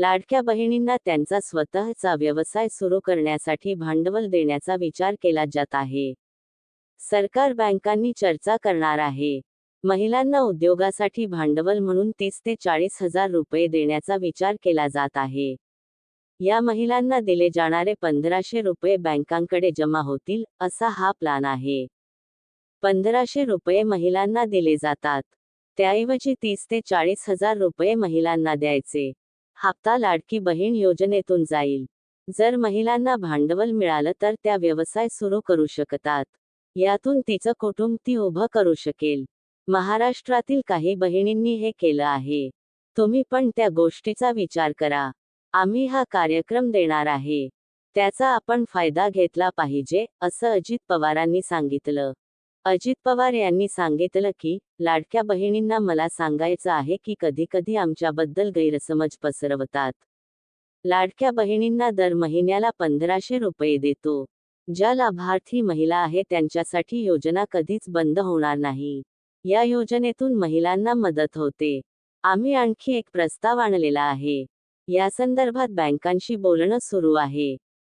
लाडक्या बहिणींना त्यांचा स्वतःचा व्यवसाय सुरू करण्यासाठी भांडवल देण्याचा विचार केला जात आहे. सरकार बँकांनी चर्चा करणार आहे. महिलांना उद्योगासाठी भांडवल म्हणून तीस ते चाळीस हजार रुपये देण्याचा विचार केला जात आहे. या महिलांना दिले जाणारे पंधराशे रुपये बँकांकडे जमा होतील असा हा प्लान आहे. पंधराशे रुपये महिलांना दिले जातात. त्याऐवजी तीस ते चाळीस हजार रुपये महिलांना द्यायचे. हप्ता लाडकी बहीण योजनेतून जाईल. जर महिलांना भांडवल मिळालं तर त्या व्यवसाय सुरू करू शकतात. यातून तिचं कुटुंब ती उभं करू शकेल. महाराष्ट्रातील काही बहिणींनी हे केलं आहे. तुम्ही पण त्या गोष्टीचा विचार करा. आम्ही हा कार्यक्रम देणार आहे. त्याचा आपण फायदा घेतला पाहिजे असं अजित पवारांनी सांगितलं. अजित पवार यांनी सांगितलं की लाडक्या बहिणींना मला सांगायचं आहे की कधी कधी आमच्याबद्दल गैरसमज पसरवतात. लाडक्या बहिणींना दर महिन्याला पंधराशे रुपये देतो. ज्या लाभार्थी महिला आहे त्यांच्यासाठी योजना कधीच बंद होणार नाही. या योजनेतून महिलांना मदत होते. आम्ही आणखी एक प्रस्ताव आणलेला आहे. या संदर्भात बँकांशी बोलणं सुरू आहे.